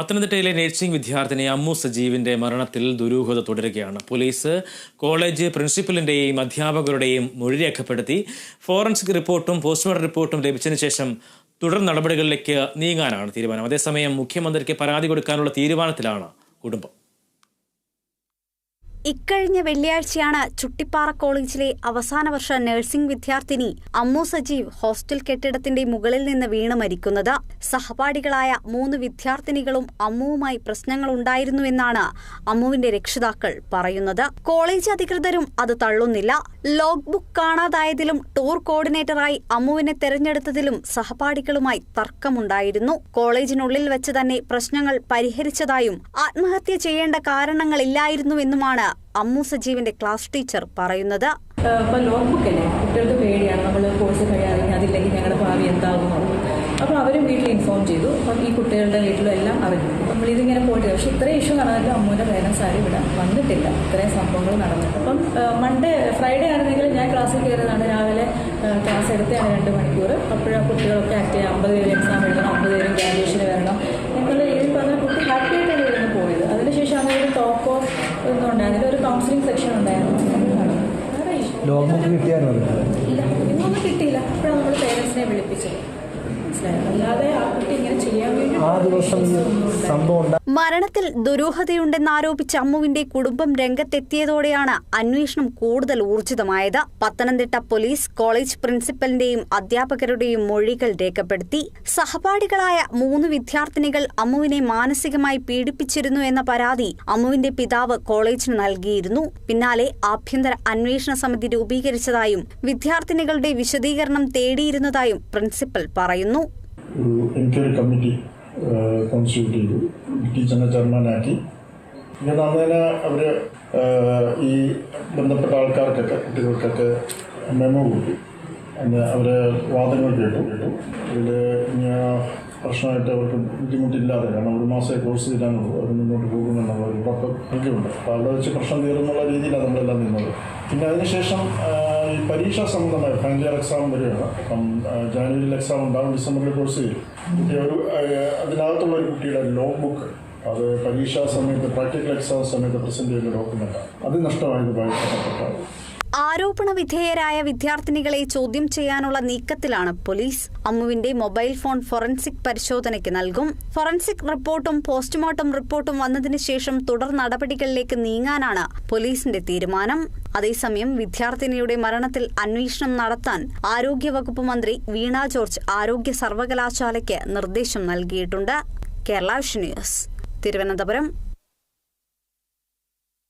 പത്തനംതിട്ടയിലെ നഴ്സിംഗ് വിദ്യാർത്ഥിനി അമ്മു സജീവിന്റെ മരണത്തിൽ ദുരൂഹത തുടരുകയാണ്. പോലീസ് കോളേജ് പ്രിൻസിപ്പലിന്റെയും അധ്യാപകരുടെയും മൊഴി രേഖപ്പെടുത്തി. ഫോറൻസിക് റിപ്പോർട്ടും പോസ്റ്റ്മോർട്ടം റിപ്പോർട്ടും ലഭിച്ചതിന് ശേഷം തുടർ നടപടികളിലേക്ക് നീങ്ങാനാണ് തീരുമാനം. അതേസമയം മുഖ്യമന്ത്രിക്ക് പരാതി കൊടുക്കാനുള്ള തീരുമാനത്തിലാണ് കുടുംബം. ഇക്കഴിഞ്ഞ വെള്ളിയാഴ്ചയാണ് ചുട്ടിപ്പാറ കോളേജിലെ അവസാന വർഷ നഴ്സിംഗ് വിദ്യാർത്ഥിനി അമ്മു സജീവ് ഹോസ്റ്റൽ കെട്ടിടത്തിന്റെ മുകളിൽ നിന്ന് വീണ് മരിക്കുന്നത്. സഹപാഠികളായ മൂന്ന് വിദ്യാർത്ഥിനികളും അമ്മുവുമായി പ്രശ്നങ്ങൾ ഉണ്ടായിരുന്നുവെന്നാണ് അമ്മുവിന്റെ രക്ഷിതാക്കൾ പറയുന്നത്. കോളേജ് അധികൃതരും അത് തള്ളുന്നില്ല. ലോഗ് ബുക്ക് കാണാതായതിലും ടൂർ കോർഡിനേറ്ററായി അമ്മുവിനെ തെരഞ്ഞെടുത്തതിലും സഹപാഠികളുമായി തർക്കമുണ്ടായിരുന്നു. കോളേജിനുള്ളിൽ വെച്ച് തന്നെ പ്രശ്നങ്ങൾ പരിഹരിച്ചതായും ആത്മഹത്യ ചെയ്യേണ്ട കാരണങ്ങളില്ലായിരുന്നുവെന്നുമാണ് അമ്മു സജീവിന്റെ ക്ലാസ് ടീച്ചർ പറയുന്നത്. പേടിയാണ്. നമ്മൾ കോഴ്സ് ഞങ്ങളുടെ അപ്പോൾ അവരും വീട്ടിൽ ഇൻഫോം ചെയ്തു. അപ്പം ഈ കുട്ടികളുടെ വീട്ടിലും എല്ലാം അറിഞ്ഞു നമ്മൾ ഇതിങ്ങനെ പോയിട്ട് പക്ഷേ ഇത്രയും ഇഷ്യൂ നടന്നിട്ട് അമ്മൂന്റെ പേരൻസ് ആരും ഇവിടെ വന്നിട്ടില്ല. ഇത്രയും സംഭവങ്ങൾ നടന്നിട്ട്. അപ്പം മൺഡേ ഫ്രൈഡേ ആണെങ്കിൽ ഞാൻ ക്ലാസ്സിൽ കയറിയതാണ് രാവിലെ ക്ലാസ് എടുത്തതാണ് രണ്ട് മണിക്കൂർ അപ്പോഴാ കുട്ടികളൊക്കെ ആക്ട് ചെയ്യുക അമ്പത് പേര് എക്സാം എഴുതണം. അമ്പത് പേരും ഗ്രാജുവേഷന് വരണം. കൗൺസിലിംഗ് സെക്ഷൻ ഉണ്ടായിരുന്നു. ഇല്ല കിട്ടിയില്ല. അപ്പോഴാണ് നമ്മൾ പേരൻസിനെ വിളിപ്പിച്ചത്. മനസ്സിലായോ? അല്ലാതെ ആ കുട്ടി ഇങ്ങനെ ചെയ്യാൻ വേണ്ടി ആ ദിവസം സംഭവം മരണത്തിൽ ദുരൂഹതയുണ്ടെന്നാരോപിച്ച് അമ്മുവിന്റെ കുടുംബം രംഗത്തെത്തിയതോടെയാണ് അന്വേഷണം കൂടുതൽ ഊർജിതമായത്. പത്തനംതിട്ട പോലീസ് കോളേജ് പ്രിൻസിപ്പലിന്റെയും അധ്യാപകരുടെയും മൊഴികൾ രേഖപ്പെടുത്തി. സഹപാഠികളായ മൂന്ന് വിദ്യാർത്ഥിനികൾ അമ്മുവിനെ മാനസികമായി പീഡിപ്പിച്ചിരുന്നു എന്ന പരാതി അമ്മുവിന്റെ പിതാവ് കോളേജിന് നൽകിയിരുന്നു. പിന്നാലെ ആഭ്യന്തര അന്വേഷണ സമിതി രൂപീകരിച്ചതായും വിദ്യാർത്ഥിനികളുടെ വിശദീകരണം തേടിയിരുന്നതായും പ്രിൻസിപ്പൽ പറയുന്നു. കമ്മിറ്റി ടീച്ചറിനെ ചെയർമാനാക്കി. ഇങ്ങനെ അന്നേരം അവർ ഈ ബന്ധപ്പെട്ട ആൾക്കാർക്കൊക്കെ കുട്ടികൾക്കൊക്കെ മെമ്മോ കൊടുത്തു. പിന്നെ അവർ വാദങ്ങൾ കേട്ടു. കേട്ടു ഇതിൽ പ്രശ്നമായിട്ട് അവർക്ക് ബുദ്ധിമുട്ടില്ലാതെ കാരണം ഒരു മാസമേ കോഴ്സ് തീരാനുള്ളൂ അവർ മുന്നോട്ട് പോകുമെന്നുള്ള ഒരു ഉറപ്പ് എനിക്കുണ്ട് അപ്പോൾ അവിടെ വെച്ച് പ്രശ്നം തീർന്നുള്ള രീതിയിലാണ് നമ്മളെല്ലാം നിന്നത്. പിന്നെ അതിനുശേഷം ഈ പരീക്ഷാ സംബന്ധമായ ഫൈനൽ എക്സാം വരികയാണ്. അപ്പം ജാനുവരിയിൽ എക്സാം ഉണ്ടാവും ഡിസംബറിൽ കോഴ്സ് ചെയ്യും. ഒരു അതിനകത്തുള്ള ഒരു കുട്ടിയുടെ ലോഗ് ബുക്ക് അത് പരീക്ഷാ സമയത്ത് പ്രാക്ടിക്കൽ എക്സാം സമയത്ത് പ്രസന്റ് ചെയ്യുന്ന ഡോക്യുമെന്റാണ് അത് നഷ്ടമായത് ബന്ധപ്പെട്ടാണ് ആരോപണ വിധേയരായ വിദ്യാർത്ഥിനികളെ ചോദ്യം ചെയ്യാനുള്ള നീക്കത്തിലാണ് പോലീസ്. അമ്മുവിന്റെ മൊബൈൽ ഫോൺ ഫോറൻസിക് പരിശോധനയ്ക്ക് നൽകും. ഫോറൻസിക് റിപ്പോർട്ടും പോസ്റ്റ്മോർട്ടം റിപ്പോർട്ടും വന്നതിന് ശേഷം തുടർ നടപടികളിലേക്ക് നീങ്ങാനാണ് പോലീസിന്റെ തീരുമാനം. അതേസമയം വിദ്യാർത്ഥിനിയുടെ മരണത്തിൽ അന്വേഷണം നടത്താൻ ആരോഗ്യവകുപ്പ് മന്ത്രി വീണ ജോർജ് ആരോഗ്യ സർവകലാശാലയ്ക്ക് നിർദ്ദേശം നൽകിയിട്ടുണ്ട്. കേരള ന്യൂസ് തിരുവനന്തപുരം.